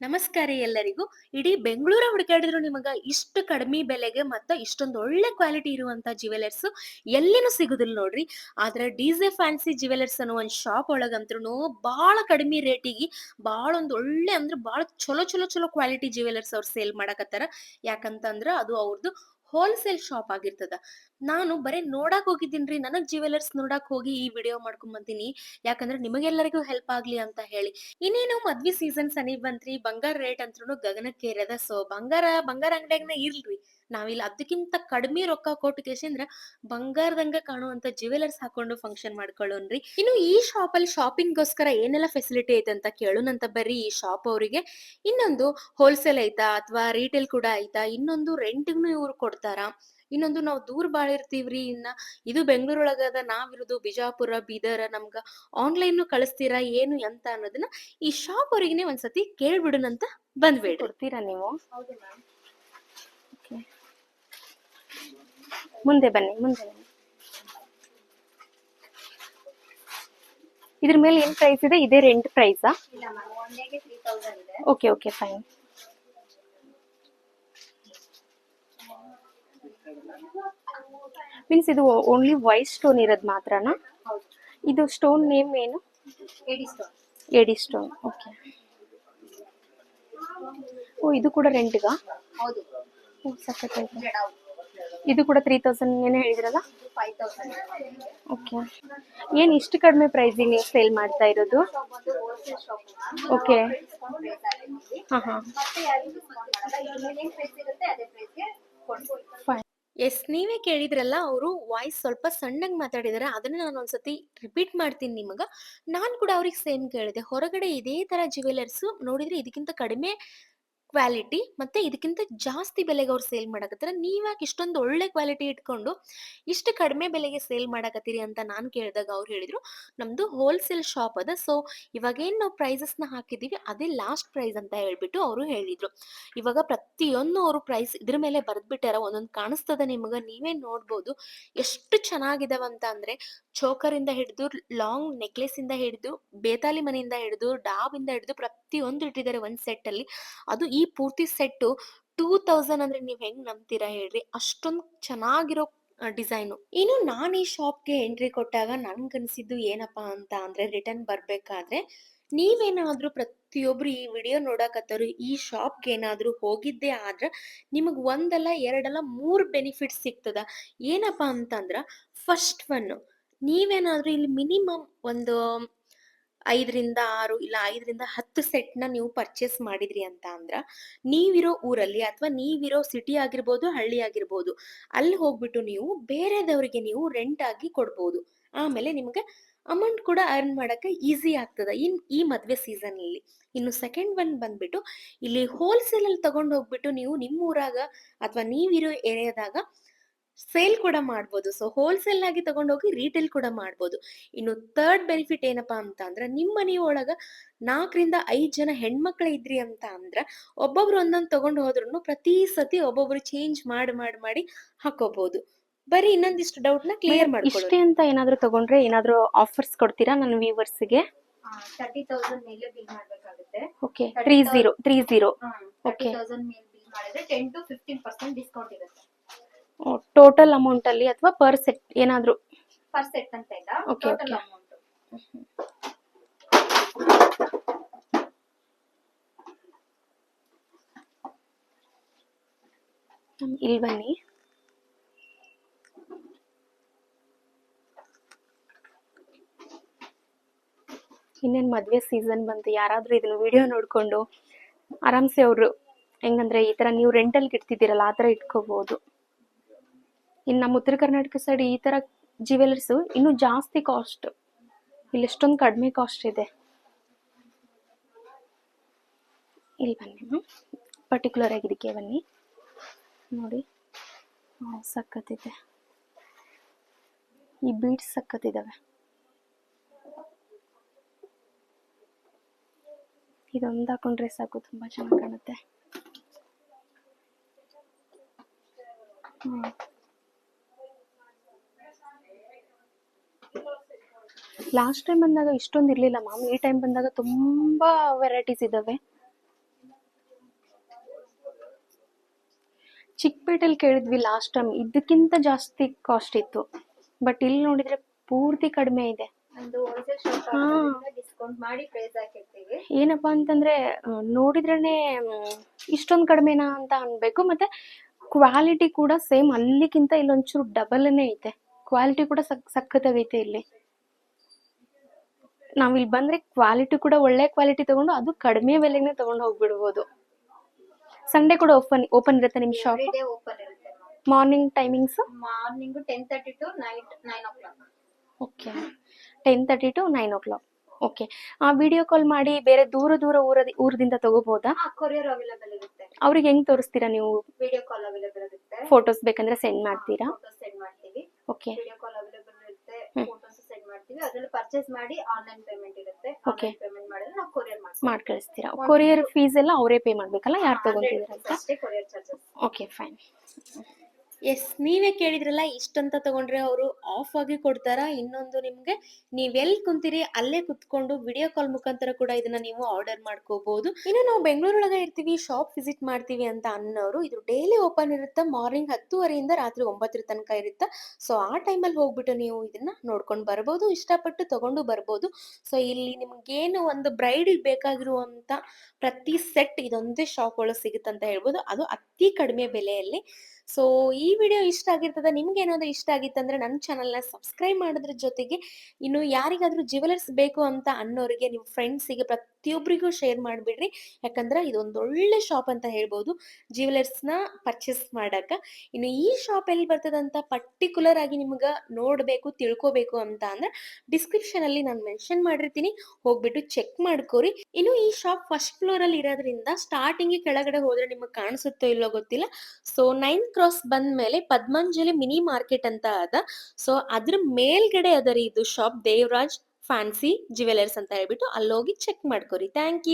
ನಮಸ್ಕಾರ ಎಲ್ಲರಿಗೂ. ಇಡೀ ಬೆಂಗಳೂರ ಹುಡುಕಾಡಿದ್ರು ನಿಮಗ ಇಷ್ಟು ಕಡಿಮೆ ಬೆಲೆಗೆ ಮತ್ತ ಇಷ್ಟೊಂದು ಒಳ್ಳೆ ಕ್ವಾಲಿಟಿ ಇರುವಂತ ಜ್ಯುವೆಲರ್ಸ್ ಎಲ್ಲಿನೂ ಸಿಗುದಿಲ್ಲ ನೋಡ್ರಿ. ಆದ್ರೆ ಡಿಜೆ ಫ್ಯಾನ್ಸಿ ಜ್ಯುವೆಲರ್ಸ್ ಅನ್ನೋ ಒಂದ್ ಶಾಪ್ ಒಳಗಂತ್ರು ಬಹಳ ಕಡಿಮೆ ರೇಟಿಗೆ ಬಹಳ ಒಂದ್ ಒಳ್ಳೆ ಅಂದ್ರೆ ಬಹಳ ಚಲೋ ಚಲೋ ಚಲೋ ಕ್ವಾಲಿಟಿ ಜ್ಯುವೆಲರ್ಸ್ ಅವ್ರು ಸೇಲ್ ಮಾಡಕತ್ತಾರ. ಯಾಕಂತಂದ್ರ ಅದು ಅವ್ರದ್ದು ಹೋಲ್ಸೇಲ್ ಶಾಪ್ ಆಗಿರ್ತದ. ನಾನು ಬರೇ ನೋಡಕ್ ಹೋಗಿದ್ದೀನ್ರಿ, ನನಗ್ ಜ್ಯುವೆಲರ್ಸ್ ನೋಡಕ್ ಹೋಗಿ ಈ ವಿಡಿಯೋ ಮಾಡ್ಕೊಂಡ್ ಬಂದೀನಿ ಯಾಕಂದ್ರೆ ನಿಮಗೆಲ್ಲರಿಗೂ ಹೆಲ್ಪ್ ಆಗ್ಲಿ ಅಂತ ಹೇಳಿ. ಇನ್ನೇನು ಮದ್ವಿ ಸೀಸನ್ ಸನಿ ಬಂತ್ರಿ, ಬಂಗಾರ ರೇಟ್ ಅಂತ್ರು ಕೇರದ ಸೊ ಬಂಗಾರ ಬಂಗಾರ ಅಂಗಡಿಯಾಗನ ಇರ್ಲ್ರಿ. ನಾವಿಲ್ಲ ಅದಕ್ಕಿಂತ ಕಡಿಮೆ ರೊಕ್ಕ ಕೊಟ್ಟು ಕೇಸಿಂದ್ರ ಬಂಗಾರದಂಗ ಕಾಣುವಂತ ಜ್ಯುವೆಲರ್ಸ್ ಹಾಕೊಂಡು ಫಂಕ್ಷನ್ ಮಾಡ್ಕೊಳ್ಳೋನ್ರಿ. ಇನ್ನು ಈ ಶಾಪ್ ಅಲ್ಲಿ ಶಾಪಿಂಗ್ ಗೋಸ್ಕರ ಏನೆಲ್ಲ ಫೆಸಿಲಿಟಿ ಐತೆ ಅಂತ ಕೇಳೋಣಂತ ಬರ್ರಿ ಈ ಶಾಪ್ ಅವರಿಗೆ. ಇನ್ನೊಂದು ಹೋಲ್ಸೇಲ್ ಐತಾ ಅಥವಾ ರೀಟೇಲ್ ಕೂಡ ಐತಾ? ಇನ್ನೊಂದು ರೆಂಟ್ಗೂ ಇವ್ರು ಕೊಡ್ತಾರ. ಇನ್ನೊಂದು ನಾವು ದೂರ ಬಾಳ ಇರ್ತೀವ್ರಿ ಇನ್ನ ಇದು ಬೆಂಗಳೂರೊಳಗದ ನಾವಿರೋದು ಬಿಜಾಪುರ ಬೀದರ್ ನಮ್ಗ ಆನ್ಲೈನ್ ಕಳಿಸ್ತೀರಾ ಏನು ಎಂತ ಅನ್ನೋದನ್ನ ಈ ಶಾಪ್ ಅವರಿಗೆ ಒಂದ್ಸತಿ ಕೇಳ್ಬಿಡುನಂತ ಬಂದ್ಬೇಡಿ ಕೊಡ್ತೀರಾ ನೀವು? ಮುಂದೆ ಬನ್ನಿ ಮುಂದೆ ಬನ್ನಿ. ಇದ್ರ ಮೇಲೆ ಏನ್ ಪ್ರೈಸ್ ಇದೆ? ಇದೇ ರೆಂಟ್ ಪ್ರೈಸಾ ಓಕೆ ಓಕೆ ಫೈನ್ ಮೀನ್ಸ್ ಇದು. ಓನ್ಲಿ ವೈಟ್ ಸ್ಟೋನ್ ಇರೋದು ಮಾತ್ರನಾ? ಇದು ಸ್ಟೋನ್ ನೇಮ್ ಏನು? ಎಡಿ ಸ್ಟೋನ್ ಓಕೆ ಓ ಇದು ಕೂಡ ರೆಂಟ್ಗಾ ಓ ಇದು ಕೂಡ ತ್ರೀ ತೌಸಂಡ್ ಏನು ಹೇಳಿದ್ರಲ್ಲ? ಫೈವ್ ತೌಸಂಡ್ ಓಕೆ ಏನು ಇಷ್ಟು ಕಡಿಮೆ ಪ್ರೈಸಿಗೆ ನೀವು ಸೇಲ್ ಮಾಡ್ತಾ ಇರೋದು? ಓಕೆ ಹಾಂ ಹಾಂ. ಫೈನ್ ಎಸ್ ನೀವೇ ಕೇಳಿದ್ರಲ್ಲ, ಅವರು ವಾಯ್ಸ್ ಸ್ವಲ್ಪ ಸಣ್ಣಗೆ ಮಾತಾಡಿದ್ದಾರೆ ಅದನ್ನ ನಾನು ಒಂದ್ಸತಿ ರಿಪೀಟ್ ಮಾಡ್ತೀನಿ ನಿಮಗ. ನಾನು ಕೂಡ ಅವ್ರಿಗೆ ಸೇಮ್ ಕೇಳಿದೆ. ಹೊರಗಡೆ ಇದೇ ತರ ಜ್ಯುವೆಲರ್ಸ್ ನೋಡಿದ್ರೆ ಇದಕ್ಕಿಂತ ಕಡಿಮೆ ಕ್ವಾಲಿಟಿ ಮತ್ತೆ ಇದಕ್ಕಿಂತ ಜಾಸ್ತಿ ಬೆಲೆಗೆ ಅವ್ರು ಸೇಲ್ ಮಾಡಕತ್ತಾರ. ನೀವ್ಯಾಕೆ ಇಷ್ಟೊಂದು ಒಳ್ಳೆ ಕ್ವಾಲಿಟಿ ಇಟ್ಕೊಂಡು ಇಷ್ಟು ಕಡಿಮೆ ಬೆಲೆಗೆ ಸೇಲ್ ಮಾಡಕತ್ತೀರಿ ಅಂತ ನಾನು ಕೇಳಿದಾಗ ಅವ್ರು ಹೇಳಿದ್ರು. ನಮ್ದು ಹೋಲ್ಸೇಲ್ ಶಾಪ್ ಅದ. ಸೊ ಇವಾಗೇನು ನಾವು ಪ್ರೈಸಸ್ನ ಹಾಕಿದೀವಿ ಅದೇ ಲಾಸ್ಟ್ ಪ್ರೈಸ್ ಅಂತ ಹೇಳ್ಬಿಟ್ಟು ಅವರು ಹೇಳಿದ್ರು. ಇವಾಗ ಪ್ರತಿಯೊಂದು ಅವರು ಪ್ರೈಸ್ ಇದ್ರ ಮೇಲೆ ಬರೆದ್ಬಿಟ್ಟಾರ, ಒಂದೊಂದು ಕಾಣಿಸ್ತದ ನಿಮಗೆ, ನೀವೇ ನೋಡ್ಬೋದು ಎಷ್ಟು ಚೆನ್ನಾಗಿದಾವ ಅಂತ ಅಂದ್ರೆ ಚೋಕರ್ ಇಂದ ಹಿಡಿದು ಲಾಂಗ್ ನೆಕ್ಲೆಸ್ ಇಂದ ಹಿಡಿದು, ಬೇತಾಲಿ ಮನೆಯಿಂದ ಹಿಡಿದು, ಡಾಬ್ ಇಂದ ಹಿಡಿದು ಪ್ರತಿಯೊಂದು ಇಟ್ಟಿದ್ದಾರೆ ಒಂದ್ ಸೆಟ್ ಅಲ್ಲಿ. ಅದು ಈ ಪೂರ್ತಿ ಸೆಟ್ಟು ಟೂ ತೌಸಂಡ್ ಅಂದ್ರೆ ನೀವು ಹೆಂಗ್ ನಂಬ್ತೀರಾ ಹೇಳ್ರಿ? ಅಷ್ಟೊಂದು ಚೆನ್ನಾಗಿರೋ ಡಿಸೈನು. ಇನ್ನು ನಾನು ಈ ಶಾಪ್ಗೆ ಎಂಟ್ರಿ ಕೊಟ್ಟಾಗ ನನ್ಗನ್ಸಿದ್ದು ಏನಪ್ಪಾ ಅಂತ ಅಂದ್ರೆ ರಿಟರ್ನ್ ಬರ್ಬೇಕಾದ್ರೆ ನೀವೇನಾದ್ರೂ ಪ್ರತಿಯೊಬ್ರು ಈ ವಿಡಿಯೋ ನೋಡಕತ್ತರು ಈ ಶಾಪ್ಗೆ ಏನಾದ್ರೂ ಹೋಗಿದ್ದೆ ಆದ್ರೆ ನಿಮಗೆ ಒಂದಲ್ಲ, ಎರಡಲ್ಲ, ಮೂರ್ ಬೆನಿಫಿಟ್ ಸಿಗ್ತದ. ಏನಪ್ಪಾ ಅಂತಂದ್ರ ಫಸ್ಟ್ ಒನ್ ನೀವೇನಾದ್ರೂ ಇಲ್ಲಿ ಮಿನಿಮಮ್ ಒಂದು ಐದರಿಂದ ಆರು ಇಲ್ಲ ಐದರಿಂದ ಹತ್ತು ಸೆಟ್ನ ನೀವು ಪರ್ಚೇಸ್ ಮಾಡಿದ್ರಿ ಅಂತ ಅಂದ್ರ, ನೀವಿರೋ ಊರಲ್ಲಿ ಅಥವಾ ನೀವಿರೋ ಸಿಟಿ ಆಗಿರ್ಬೋದು, ಹಳ್ಳಿ ಆಗಿರ್ಬೋದು, ಅಲ್ಲಿ ಹೋಗ್ಬಿಟ್ಟು ನೀವು ಬೇರೆದವರಿಗೆ ನೀವು ರೆಂಟ್ ಆಗಿ ಕೊಡ್ಬೋದು. ಆಮೇಲೆ ನಿಮಗೆ ಅಮೌಂಟ್ ಕೂಡ ಅರ್ನ್ ಮಾಡೋಕ್ಕೆ ಈಸಿ ಆಗ್ತದೆ ಇನ್ ಈ ಮದುವೆ ಸೀಸನ್ ಅಲ್ಲಿ. ಇನ್ನು ಸೆಕೆಂಡ್ ಒನ್ ಬಂದ್ಬಿಟ್ಟು, ಇಲ್ಲಿ ಹೋಲ್ಸೇಲಲ್ಲಿ ತಗೊಂಡ್ ಹೋಗ್ಬಿಟ್ಟು ನೀವು ನಿಮ್ಮ ಊರಾಗ ಅಥವಾ ನೀವಿರೋ ಏರಿಯಾದಾಗ ಸೇಲ್ ಕೂಡ ಮಾಡ್ಬೋದು. ಸೊ ಹೋಲ್ಸೇಲ್ ಆಗಿ ತಗೊಂಡೋಗಿ ರೀಟೇಲ್ ಕೂಡ ಮಾಡ್ಬೋದು. ಇನ್ನು ಥರ್ಡ್ ಬೆನಿಫಿಟ್ ಏನಪ್ಪಾ ಅಂತ ಅಂದ್ರೆ ನಿಮ್ಮ ಮನೆಯೊಳಗ ನಾಲ್ಕರಿಂದ ಐದು ಜನ ಹೆಣ್ಮಕ್ಳು ಇದ್ರಿ ಅಂತ ಅಂದ್ರೆ ಒಬ್ಬೊಬ್ರು ಒಂದೊಂದು ತಗೊಂಡು ಹೋದ್ರು ಪ್ರತಿ ಸತಿ ಒಬ್ಬೊಬ್ರು ಚೇಂಜ್ ಮಾಡ್ ಮಾಡಿ ಮಾಡಿ ಹಾಕೋಬಹುದು ಬರೀ ಇನ್ನೊಂದಿಷ್ಟು ಡೌಟ್ನ ಕ್ಲಿಯರ್ ಇಷ್ಟೇ ಮಾಡ್ಕೊಳ್ಳಿ ಅಂತ ಏನಾದರೂ ತಗೊಂಡ್ರೆ ಏನಾದ್ರು ಆಫರ್ಸ್ ಕೊಡ್ತೀರಾ ನನ್ನ ವ್ಯೂವರ್ಸ್ಗೆ ಗೆ? ತೌಸಂಡ್ ಮೇಲೆ ಬಿಲ್ ಮಾಡಬೇಕಾಗುತ್ತೆ. Okay three zero three zero okay thousand ಮೇಲೆ ಬಿಲ್ ಮಾಡಿದ್ರೆ ten to fifteen percent discount ಇರುತ್ತೆ. ಟೋಟಲ್ ಅಮೌಂಟ್ ಅಲ್ಲಿ ಅಥವಾ ಪರ್ ಸೆಟ್ ಏನಾದರೂ? ಪರ್ ಸೆಟ್ ಅಂತ ಇಲ್ಲ. Okay, total okay. ಅಮೌಂಟ್ ಇಲ್ಲಿ ಬನ್ನಿ. ಇನ್ನೇನು ಮದುವೆ ಸೀಸನ್ ಬಂತು ಯಾರಾದರೂ ಇದನ್ನ ವಿಡಿಯೋ ನೋಡಿಕೊಂಡು ಆರಾಮ್ಸೆ ಅವರು ಹೆಂಗಂದ್ರೆ ಈ ಥರ ನೀವು ರೆಂಟಲ್ಗೆ ಇಡ್ತಿದ್ದೀರಲ್ಲ ಆ ಥರ ಇಟ್ಕೋಬೋದು. ಇನ್ನು ನಮ್ಮ ಉತ್ತರ ಕರ್ನಾಟಕ ಸೈಡ್ ಈ ಥರ ಜ್ಯುವೆಲರ್ಸು ಇನ್ನೂ ಜಾಸ್ತಿ ಕಾಸ್ಟ್ ಇಲ್ಲಿ ಎಷ್ಟೊಂದು ಕಡಿಮೆ ಕಾಸ್ಟ್ ಇದೆ. ಇಲ್ಲಿ ಬನ್ನಿ ಪರ್ಟಿಕ್ಯುಲರ್ ಆಗಿ ಇದಕ್ಕೆ ಬನ್ನಿ. ನೋಡಿ. ಸಕ್ಕತ್ತಿದೆ ಈ ಬೀಡ್ಸ್ ಸಕ್ಕತ್ತಿದ್ದಾವೆ ಇದೊಂದು ಹಾಕೊಂಡ್ರೆ ಸಾಕು, ತುಂಬಾ ಚೆನ್ನಾಗಿ ಕಾಣುತ್ತೆ. ಹ್ಮ್. ಲಾಸ್ಟ್ ಟೈಮ್ ಬಂದಾಗ ಇಷ್ಟೊಂದು ಇರಲಿಲ್ಲ ಮ್ಯಾಮ್ ಈ ಟೈಮ್ ಬಂದಾಗ ತುಂಬಾ ವೆರೈಟೀಸ್ ಇದಾವೆ. ಚಿಕ್ಕಪೇಟೆಲಿ ಕೇಳಿದ್ವಿ ಲಾಸ್ಟ್ ಟೈಮ್ ಇದಕ್ಕಿಂತ ಜಾಸ್ತಿ ಕಾಸ್ಟ್ ಇತ್ತು. ಬಟ್ ಇಲ್ಲಿ ನೋಡಿದ್ರೆ ಪೂರ್ತಿ ಕಡಿಮೆ ಇದೆ. ಏನಪ್ಪಾ ಅಂತಂದ್ರೆ ನೋಡಿದ್ರೇನೆ ಇಷ್ಟೊಂದು ಕಡಿಮೆನಾ ಅಂತ ಅನ್ಬೇಕು. ಮತ್ತೆ ಕ್ವಾಲಿಟಿ ಕೂಡ ಸೇಮ್ ಅಲ್ಲಿಗಿಂತ ಇಲ್ಲೊಂಚೂರು ಡಬಲ್ನೇ ಐತೆ. ಕ್ವಾಲಿಟಿ ಕೂಡ ಸಖತ್ತಾಗೈತೆ ಇಲ್ಲಿ. ನಾವ್ ಇಲ್ಲಿ ಬಂದ್ರೆ ಕ್ವಾಲಿಟಿ ಕೂಡ ಒಳ್ಳೆ ಕ್ವಾಲಿಟಿ ತಗೊಂಡು ಅದು ಕಡಿಮೆ ಬೆಲೆಗೆ ತಗೊಂಡು ಹೋಗ್ಬಿಡ್ಬೋದು. ಸಂಡೇ ಕೂಡ ಓಪನ್ ಓಪನ್ ಇರುತ್ತೆ ನಿಮ್ ಶಾಪ್ ಓಪನ್ ಇರುತ್ತೆ. Morning timings morning ten thirty to night nine o'clock okay ten thirty to nine o'clock okay ಆ ವಿಡಿಯೋ ಕಾಲ್ ಮಾಡಿ ಬೇರೆ ದೂರ ದೂರ ಊರ ಊರದಿಂದ ತಗೋಬಹುದಾ ಕೊರಿಯರ್ ಅವೈಲೇಬಲ್ ಇರುತ್ತೆ. ಅವ್ರಿಗೆ ಹೆಂಗ್ ತೋರಿಸ್ತೀರಾ ನೀವು? ವಿಡಿಯೋ ಕಾಲ್ ಅವೈಲೇಬಲ್ ಇರುತ್ತೆ. ಫೋಟೋಸ್ ಬೇಕಂದ್ರೆ ಸೆಂಡ್ ಮಾಡ್ತೀರಾ? ಫೋಟೋಸ್ ಸೆಂಡ್ ಮಾಡ್ತೀವಿ. ಓಕೆ ವಿಡಿಯೋ ಕಾಲ್ ಅವೈಲೇಬಲ್ ಇರುತ್ತೆ ಹ್ಮ್. ಫೋಟೋಸ್ ಸೆಂಡ್ ಮಾಡ್ತೀವಿ. ಅದ್ರಲ್ಲಿ ಪರ್ಚೇಸ್ ಮಾಡಿ ಆನ್ಲೈನ್ ಪೇಮೆಂಟ್ ಇರುತ್ತೆ. ಓಕೆ ಆನ್ಲೈನ್ ಪೇಮೆಂಟ್ ಮಾಡಿದ್ರೆ ನಾವು ಕೊರಿಯರ್ ಮಾಡ್ತೀವಿ. ಮಾಡಿ ಕಳಿಸ್ತೀರಾ ಕೊರಿಯರ್ ಫೀಸ್ ಎಲ್ಲ ಅವರೇ ಪೇ ಮಾಡ್ಬೇಕಲ್ಲ? ಯಾರು ತಗೊಂತಿದ್ದೀರಾ ಅಷ್ಟೇ courier charges okay fine yes, ನೀವೇ ಕೇಳಿದ್ರಲ್ಲ, ಇಷ್ಟಂತ ತಗೊಂಡ್ರೆ ಅವರು ಆಫ್ ಆಗಿ ಕೊಡ್ತಾರ? ಇನ್ನೊಂದು ನಿಮ್ಗೆ ನೀವೆಲ್ಲಿ ಕುಂತೀರಿ, ಅಲ್ಲೇ ಕುತ್ಕೊಂಡು ವಿಡಿಯೋ ಕಾಲ್ ಮುಖಾಂತರ ಕೂಡ ಇದನ್ನ ನೀವು ಆರ್ಡರ್ ಮಾಡ್ಕೋಬಹುದು ಇನ್ನು ನಾವು ಬೆಂಗಳೂರೊಳಗೆ ಇರ್ತೀವಿ ಶಾಪ್ ವಿಸಿಟ್ ಮಾಡ್ತೀವಿ ಅಂತ ಅನ್ನೋರು ಇದು ಡೈಲಿ ಓಪನ್ ಇರುತ್ತೆ? ಮಾರ್ನಿಂಗ್ ಹತ್ತುವರೆಯಿಂದ ರಾತ್ರಿ ಒಂಬತ್ತರ ತನಕ ಇರುತ್ತೆ? ಸೊ ಆ ಟೈಮಲ್ಲಿ ಹೋಗ್ಬಿಟ್ಟು ನೀವು ಇದನ್ನ ನೋಡ್ಕೊಂಡು ಬರ್ಬೋದು, ಇಷ್ಟಪಟ್ಟು ತಗೊಂಡು ಬರ್ಬೋದು. ಸೊ ಇಲ್ಲಿ ನಿಮ್ಗೇನು ಒಂದು ಬ್ರೈಡ್ ಬೇಕಾಗಿರುವಂತ ಪ್ರತಿ ಸೆಟ್ ಇದೊಂದೇ ಶಾಪ್ ಒಳಗೆ ಸಿಗುತ್ತೆ ಅಂತ ಹೇಳ್ಬೋದು. ಅದು ಅತಿ ಕಡಿಮೆ ಬೆಲೆಯಲ್ಲಿ. ಸೊ ಈ ವಿಡಿಯೋ ಇಷ್ಟ ಆಗಿರ್ತದೆ, ನಿಮ್ಗೆ ಏನಾದ್ರು ಇಷ್ಟ ಆಗಿತ್ತಂದ್ರೆ ನನ್ನ ಚಾನಲ್ನ ಸಬ್ಸ್ಕ್ರೈಬ್ ಮಾಡೋದ್ರ ಜೊತೆಗೆ ಇನ್ನು ಯಾರಿಗಾದ್ರೂ ಜ್ಯುವೆಲರ್ಸ್ ಬೇಕು ಅಂತ ಅನ್ನೋರಿಗೆ ನಿಮ್ಮ ಫ್ರೆಂಡ್ಸಿಗೆ ಪ್ರತಿಯೊಬ್ಬರಿಗೂ ಶೇರ್ ಮಾಡಿಬಿಡ್ರಿ. ಯಾಕಂದ್ರೆ ಇದೊಂದು ಒಳ್ಳೆ ಶಾಪ್ ಅಂತ ಹೇಳ್ಬೋದು ನ ಪರ್ಚೇಸ್ ಮಾಡಕ. ಇನ್ನು ಈ ಶಾಪ್ ಎಲ್ಲಿ ಬರ್ತದೆ ಅಂತ ಪರ್ಟಿಕ್ಯುಲರ್ ಆಗಿ ನಿಮ್ಗೆ ನೋಡಬೇಕು, ತಿಳ್ಕೋಬೇಕು ಅಂತ ಅಂದ್ರೆ ಡಿಸ್ಕ್ರಿಪ್ಷನ್ ಅಲ್ಲಿ ನಾನು ಮೆನ್ಷನ್ ಮಾಡಿರ್ತೀನಿ. ಹೋಗ್ಬಿಟ್ಟು ಚೆಕ್ ಮಾಡ್ಕೋರಿ. ಇನ್ನು ಈ ಶಾಪ್ ಫಸ್ಟ್ ಫ್ಲೋರ್ ಅಲ್ಲಿ ಇರೋದ್ರಿಂದ ಸ್ಟಾರ್ಟಿಂಗ್ ಕೆಳಗಡೆ ಹೋದ್ರೆ ನಿಮಗೆ ಕಾಣಿಸುತ್ತೋ ಇಲ್ಲೋ ಗೊತ್ತಿಲ್ಲ. ಸೊ ನೈನ್ ಕ್ರಾಸ್ ಬಂದ ಮೇಲೆ ಪದ್ಮಾಂಜಲಿ ಮಿನಿ ಮಾರ್ಕೆಟ್ ಅಂತ ಅದ. ಸೊ ಅದ್ರ ಮೇಲ್ಗಡೆ ಅದರಿ ಇದು ಶಾಪ್ ದೇವರಾಜ್ ಫ್ಯಾನ್ಸಿ ಜ್ಯುವೆಲರ್ಸ್ ಅಂತ ಹೇಳ್ಬಿಟ್ಟು ಅಲ್ಲೋಗಿ ಚೆಕ್ ಮಾಡ್ಕೊರಿ. Thank you